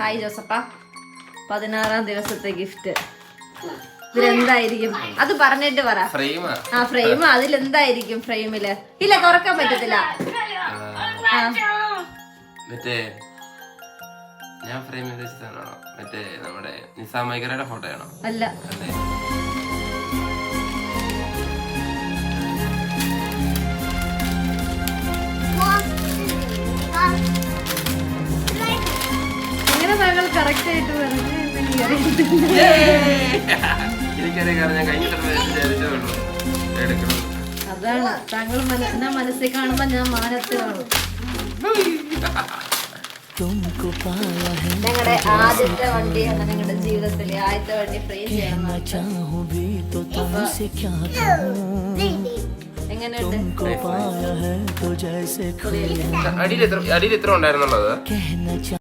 Hi ജോസപ്പ. പതിനാറാം ദിവസത്തെ gift. ഇതിലെന്തായിരിക്കും അത് പറഞ്ഞിട്ട് പറ. ആ ഫ്രെയിം അതിലെന്തായിരിക്കും ഫ്രെയിമിൽ? ഇല്ല തുറക്കാൻ പറ്റത്തില്ല. മറ്റേ ഞാൻ ഫ്രെയിം ഉദ്ദേശിച്ചാണോ മറ്റേ നമ്മുടെ നിസാമൈകരയുടെ ഫോട്ടോയാണോ അല്ല. അല്ലേ? അതാണ്. താങ്കൾ മനസ്സിനാ മനസ്സിൽ കാണുമ്പോ ഞാൻ മാനത്ത് ഞങ്ങളുടെ ആദ്യത്തെ വണ്ടിയാണ് ഞങ്ങളുടെ ജീവിതത്തിലെ ആദ്യത്തെ വണ്ടി ഫ്രെയിം ചെയ്യാൻ എങ്ങനെയുണ്ട്? അടിയിൽ അടിയിൽ എത്ര ഉണ്ടായിരുന്നുള്ളത്?